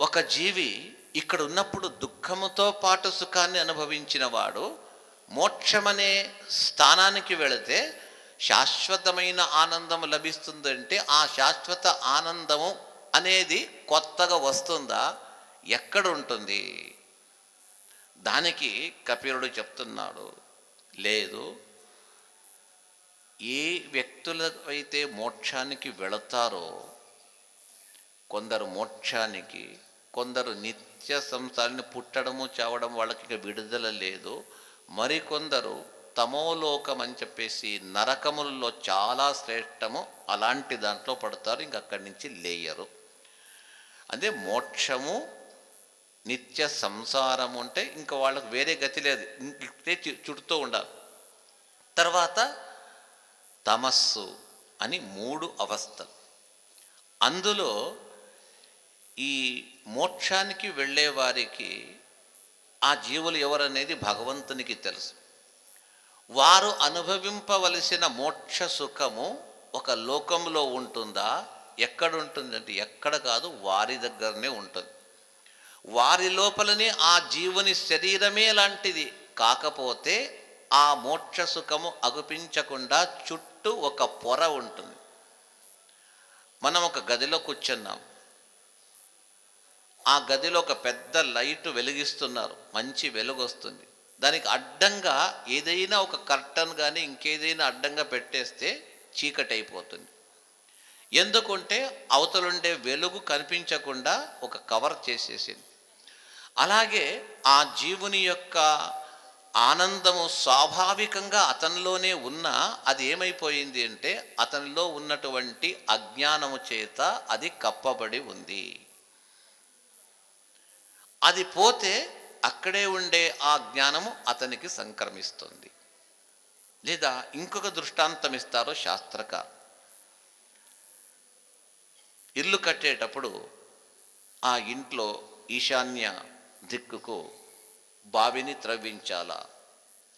ఒక జీవి ఇక్కడ ఉన్నప్పుడు దుఃఖముతో పాటు సుఖాన్ని అనుభవించిన వాడు మోక్షమనే స్థానానికి వెళితే శాశ్వతమైన ఆనందం లభిస్తుందంటే ఆ శాశ్వత ఆనందము అనేది కొత్తగా వస్తుందా? ఎక్కడ ఉంటుంది దానికి కపిలుడు చెప్తున్నాడు లేదు ఏ వ్యక్తులైతే మోక్షానికి వెళతారో కొందరు మోక్షానికి కొందరు నిత్య సంసారాన్ని పుట్టడము చావడం వాళ్ళకి ఇక విడుదల లేదు. మరికొందరు తమోలోకం అని చెప్పేసి నరకములలో చాలా శ్రేష్టము అలాంటి దాంట్లో పడతారు ఇంక అక్కడి నుంచి లేయరు. అదే మోక్షము నిత్య సంసారము అంటే ఇంకా వాళ్ళకు వేరే గతి లేదు. ఇంకే చుడుతూ ఉండాలి. తర్వాత తమస్సు అని మూడు అవస్థలు. అందులో ఈ మోక్షానికి వెళ్ళేవారికి ఆ జీవులు ఎవరనేది భగవంతునికి తెలుసు. వారు అనుభవింపవలసిన మోక్ష సుఖము ఒక లోకంలో ఉంటుందా? ఎక్కడ ఉంటుందంటే ఎక్కడ కాదు వారి దగ్గరనే ఉంటుంది. వారి లోపలనే ఆ జీవుని శరీరమే లాంటిది. కాకపోతే ఆ మోక్ష సుఖము అగుపించకుండా చుట్టూ ఒక పొర ఉంటుంది. మనం ఒక గదిలో కూర్చున్నాం. ఆ గదిలో ఒక పెద్ద లైట్ వెలిగిస్తున్నారు. మంచి వెలుగు వస్తుంది దానికి అడ్డంగా ఏదైనా ఒక కర్టన్ కానీ ఇంకేదైనా అడ్డంగా పెట్టేస్తే చీకటి అయిపోతుంది ఎందుకంటే అవతలుండే వెలుగు కనిపించకుండా ఒక కవర్ చేసేసింది. అలాగే ఆ జీవుని యొక్క ఆనందము స్వాభావికంగా అతనిలోనే ఉన్నా అది ఏమైపోయింది అంటే అతనిలో ఉన్నటువంటి అజ్ఞానము చేత అది కప్పబడి ఉంది. అది పోతే అక్కడే ఉండే ఆ జ్ఞానము అతనికి సంక్రమిస్తుంది. లేదా ఇంకొక దృష్టాంతం ఇస్తారు శాస్త్రకారు ఇల్లు కట్టేటప్పుడు ఆ ఇంట్లో ఈశాన్య దిక్కుకు బావిని త్రవ్వించాలా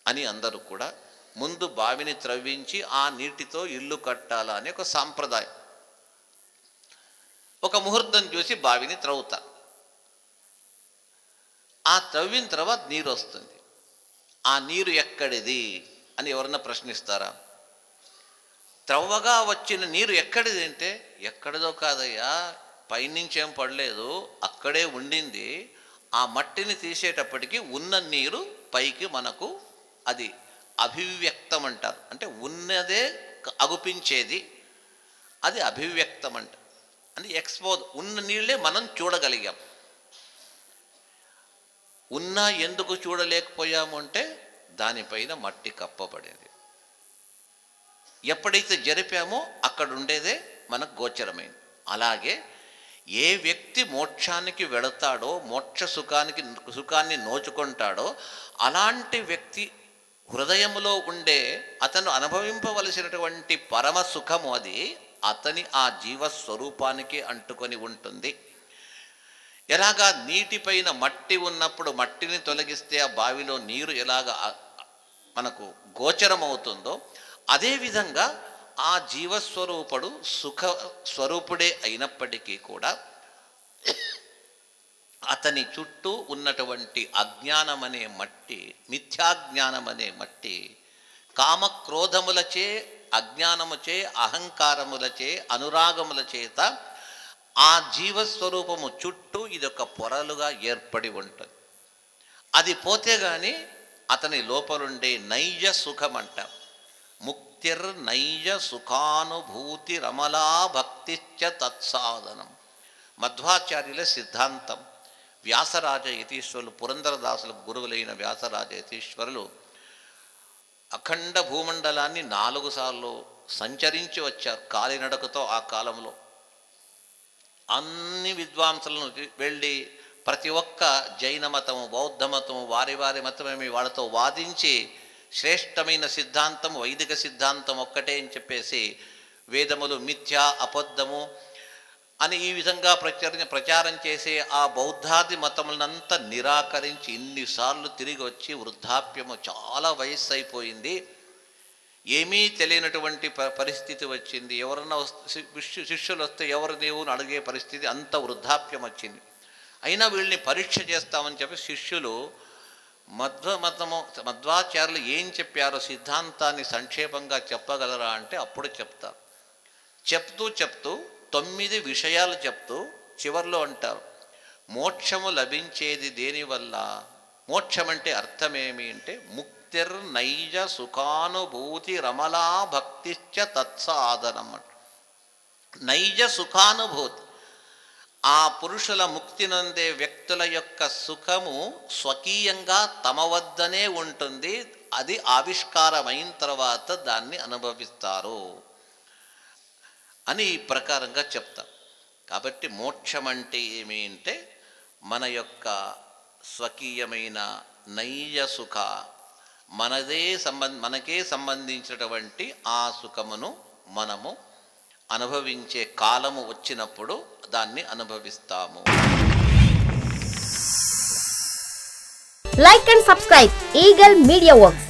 అని అందరూ కూడా ముందు బావిని త్రవ్వించి ఆ నీటితో ఇల్లు కట్టాలా అనే ఒక సాంప్రదాయం. ఒక ముహూర్తం చూసి బావిని త్రవ్వుతారు ఆ త్రవ్విన తర్వాత నీరు వస్తుంది. ఆ నీరు ఎక్కడిది? అని ఎవరన్నా ప్రశ్నిస్తారా? త్రవ్వగా వచ్చిన నీరు ఎక్కడిది అంటే ఎక్కడిదో కాదయ్యా పైనుంచి ఏం పడలేదు అక్కడే ఉండింది. ఆ మట్టిని తీసేటప్పటికి ఉన్న నీరు పైకి మనకు అది అభివ్యక్తం అంటారు అంటే ఉన్నదే అగుపించేది. అది అభివ్యక్తం అంట అంటే ఎక్స్పోజ్ ఉన్న నీళ్ళే మనం చూడగలిగాం. ఉన్నా ఎందుకు చూడలేకపోయాము అంటే దానిపైన మట్టి కప్పబడేది. ఎప్పుడైతే జరిపామో అక్కడ ఉండేదే మనకు గోచరమైంది. అలాగే ఏ వ్యక్తి మోక్షానికి వెళతాడో మోక్ష సుఖానికి సుఖాన్ని నోచుకుంటాడో అలాంటి వ్యక్తి హృదయంలో ఉండే అతను అనుభవింపవలసినటువంటి పరమ సుఖము అది అతని ఆ జీవస్వరూపానికి అంటుకొని ఉంటుంది. ఎలాగా నీటిపైన మట్టి ఉన్నప్పుడు మట్టిని తొలగిస్తే ఆ బావిలో నీరు ఎలాగ మనకు గోచరమవుతుందో అదేవిధంగా ఆ జీవస్వరూపుడు సుఖ స్వరూపుడే అయినప్పటికీ కూడా అతని చుట్టూ ఉన్నటువంటి అజ్ఞానం అనే మట్టి మిథ్యాజ్ఞానం అనే మట్టి కామక్రోధములచే అజ్ఞానముచే అహంకారములచే అనురాగముల చేత ఆ జీవస్వరూపము చుట్టూ ఇదొక పొరలుగా ఏర్పడి ఉంటుంది. అది పోతే గాని అతని లోపలుండే నైజ సుఖం అంట ముక్తిర్ నైజ సుఖానుభూతి రమలా భక్తిశ్చ తత్సాధనం. మధ్వాచార్యుల సిద్ధాంతం. వ్యాసరాజ యతీశ్వరులు పురంధరదాసుల గురువులైన వ్యాసరాజ యతీశ్వరులు అఖండ భూమండలాన్ని నాలుగు సార్లు సంచరించి వచ్చారు కాలినడకతో ఆ కాలంలో. అన్ని విద్వాంసులను వెళ్ళి ప్రతి ఒక్క జైన మతము బౌద్ధ మతము వారి వారి మతమేమి వాళ్ళతో వాదించి శ్రేష్టమైన సిద్ధాంతం వైదిక సిద్ధాంతం ఒక్కటే అని చెప్పేసి వేదములు మిథ్యా అబద్ధము అని ఈ విధంగా ప్రచారం ప్రచారం చేసే ఆ బౌద్ధాది మతములనంతా నిరాకరించి ఇన్నిసార్లు తిరిగి వచ్చి వృద్ధాప్యము చాలా వయస్సు అయిపోయింది ఏమీ తెలియనటువంటి ప- పరిస్థితి వచ్చింది. ఎవరన్నా వస్తే శిష్యులు వస్తే ఎవరు దేవుని అని అడిగే పరిస్థితి అంత వృద్ధాప్యం వచ్చింది. అయినా వీళ్ళని పరీక్ష చేస్తామని చెప్పి శిష్యులు మధ్వ మతము మధ్వాచార్యులు ఏం చెప్పారో సిద్ధాంతాన్ని సంక్షేపంగా చెప్పగలరా అంటే అప్పుడు చెప్తారు. చెప్తూ చెప్తూ తొమ్మిది విషయాలు చెప్తూ చివర్లో అంటారు. మోక్షము లభించేది దేనివల్ల? మోక్షం అంటే అర్థమేమి అంటే ముక్తి నైజ సుఖానుభూతి రమలా భక్తిశ్చ తత్సాధనం అంట నైజ సుఖానుభూతి. ఆ పురుషుల ముక్తి నొందే వ్యక్తుల యొక్క సుఖము స్వకీయంగా తమ వద్దనే ఉంటుంది. అది ఆవిష్కారమైన తర్వాత దాన్ని అనుభవిస్తారు అని ఈ ప్రకారంగా చెప్తాం. కాబట్టి మోక్షం అంటే ఏమి అంటే మన యొక్క స్వకీయమైన నైజ సుఖ మనదే సంబంధ మనకే సంబంధించినటువంటి ఆ సుఖమును మనము అనుభవించే కాలము వచ్చినప్పుడు దాన్ని అనుభవిస్తాము. Like and subscribe Eagle Media Works